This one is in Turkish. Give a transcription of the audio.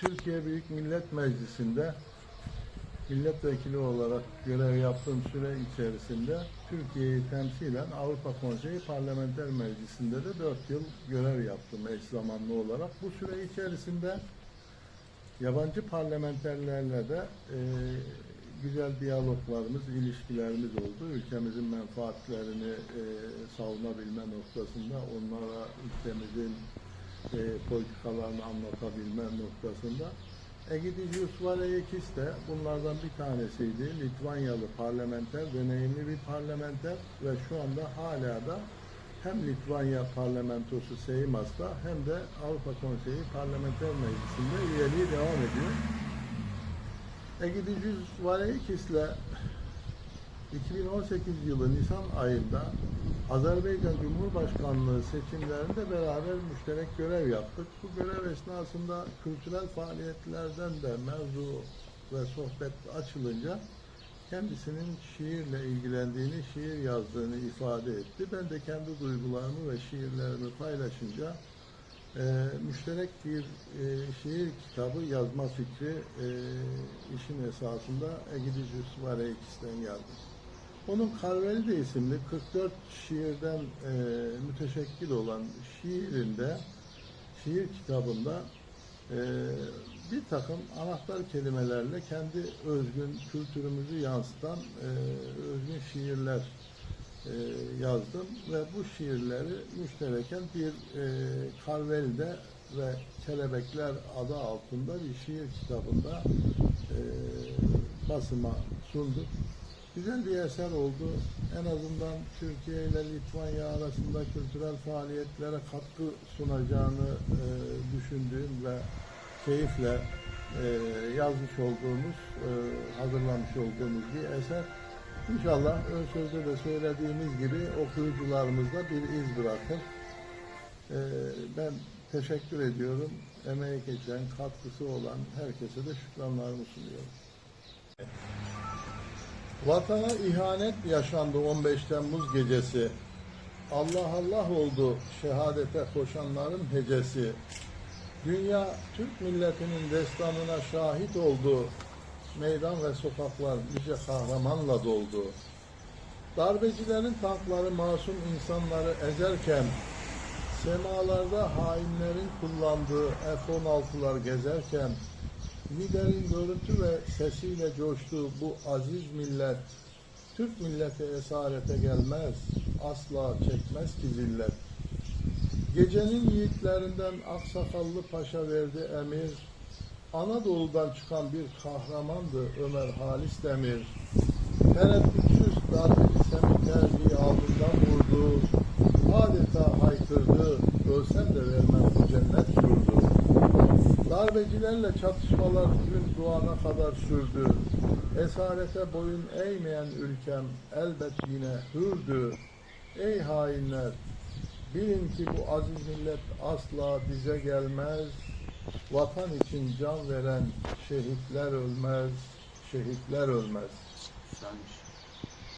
Türkiye Büyük Millet Meclisi'nde milletvekili olarak görev yaptığım süre içerisinde Türkiye'yi temsilen Avrupa Konseyi Parlamenter Meclisi'nde de 4 yıl görev yaptım eş zamanlı olarak. Bu süre içerisinde yabancı parlamenterlerle de e, güzel diyaloglarımız, ilişkilerimiz oldu. Ülkemizin menfaatlerini e, savunabilme noktasında onlara ülkemizin e, politikalarını anlatabilme noktasında. Egidius Vareikis de bunlardan bir tanesiydi. Litvanyalı parlamenter, deneyimli bir parlamenter ve şu anda hala da hem Litvanya parlamentosu Seimas'ta hem de Avrupa Konseyi Parlamenter Meclisi'nde üyeliği devam ediyor. Egidius Vareikis'le 2018 yılı Nisan ayında Azerbaycan Cumhurbaşkanlığı seçimlerinde beraber müşterek görev yaptık. Bu görev esnasında kültürel faaliyetlerden de mevzu ve sohbet açılınca kendisinin şiirle ilgilendiğini, şiir yazdığını ifade etti. Ben de kendi duygularımı ve şiirlerimi paylaşınca e, müşterek bir e, şiir kitabı yazma fikri e, işin esasında Egidius Vareikis'ten geldi. Onun Karvelide isimli 44 şiirden e, müteşekkil olan şiirinde, şiir kitabında e, bir takım anahtar kelimelerle kendi özgün kültürümüzü yansıtan e, özgün şiirler e, yazdım ve bu şiirleri müştereken bir e, Karvelide ve Kelebekler adı altında bir şiir kitabında e, basıma sunduk. Güzel bir eser oldu. En azından Türkiye ile Litvanya arasında kültürel faaliyetlere katkı sunacağını e, düşündüğüm ve keyifle e, yazmış olduğumuz, e, hazırlamış olduğumuz bir eser. İnşallah ön sözde de söylediğimiz gibi okuyucularımızda bir iz bırakır. E, ben teşekkür ediyorum. Emeği geçen, katkısı olan herkese de şükranlarımı sunuyorum. Vatana ihanet yaşandı 15 Temmuz gecesi. Allah Allah oldu şehadete koşanların hecesi. Dünya Türk milletinin destanına şahit oldu. Meydan ve sokaklar nice kahramanla doldu. Darbecilerin tankları masum insanları ezerken, semalarda hainlerin kullandığı F-16'lar gezerken, liderin görüntü ve sesiyle coştuğu bu aziz millet, Türk milleti esarete gelmez, asla çekmez ki zillet. Gecenin yiğitlerinden Aksakallı Paşa verdi emir, Anadolu'dan çıkan bir kahramandı Ömer Halis Demir. Tereddütsüz darbeci Semih Terzi'yi alnından vurdu, Darbecilerle çatışmalar gün doğana kadar sürdü. Esarete boyun eğmeyen ülkem elbet yine hürdü. Ey hainler! Bilin ki bu aziz millet asla bize gelmez. Vatan için can veren şehitler ölmez, şehitler ölmez. Güzelmiş.